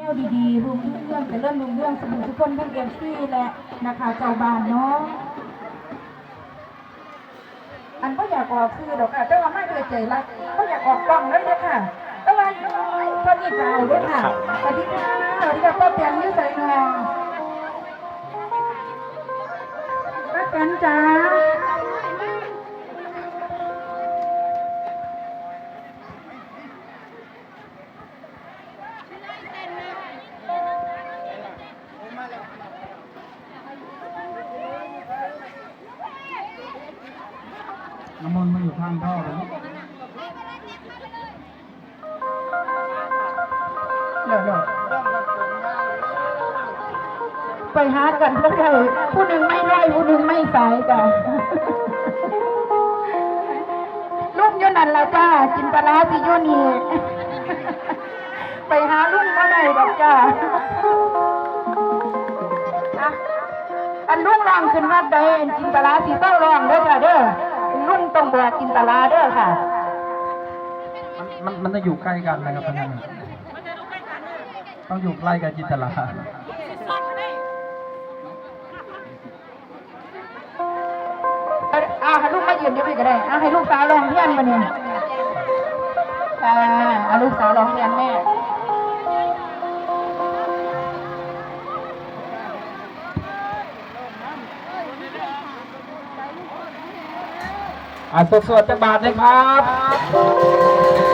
แนวดีๆรุ่งเรื่องแต่เรื่องรุ่งเรื่องสมุทุกคนทั้งเอฟซีและนะคะเจ้าบ้านเนาะอันก็อยากออกคือดอกค่ะแต่ว่าไม่เลยใจรักก็อยากออกกล้องเลยเด้อค่ะแต่ว่าก็นี่เก่าเด้อค่ะสวัสดีค่ะสวัสดีค่ะป้าแปนนี่ใส่หนอป้าแปนจ้า น้ำมนต์มาอยู่ข้างท่อเลยเดี๋ยวไปหากันเพื่อใครผู้หนึ่งไม่ไล่ผู้หนึ่งไม่สายจ้ะลุงยู่นั่นละจ้าจินปลาร้าสิยู่นี่ไปหาลุงมาได้ดอกจ้าอันลุงลองขึ้นวัดได้จินปลาร้าสิเต้าลองเด้อจ้าเด้อ ลุงต้องบอกจินปลาร้าเด้อค่ะมันมันจะอยู่ใกล้กันนะครับท่านนต้องอยู่ใกล้กับจินตลาเอาเอาให้ลูกมายืนเดี๋ยวไปก็ได้เอาให้ลูกสาวลองเรียนมาเนี่ยอ่าเอาลูกสาวลองเรียนแม่ อะสดๆจักบาทเลยครับ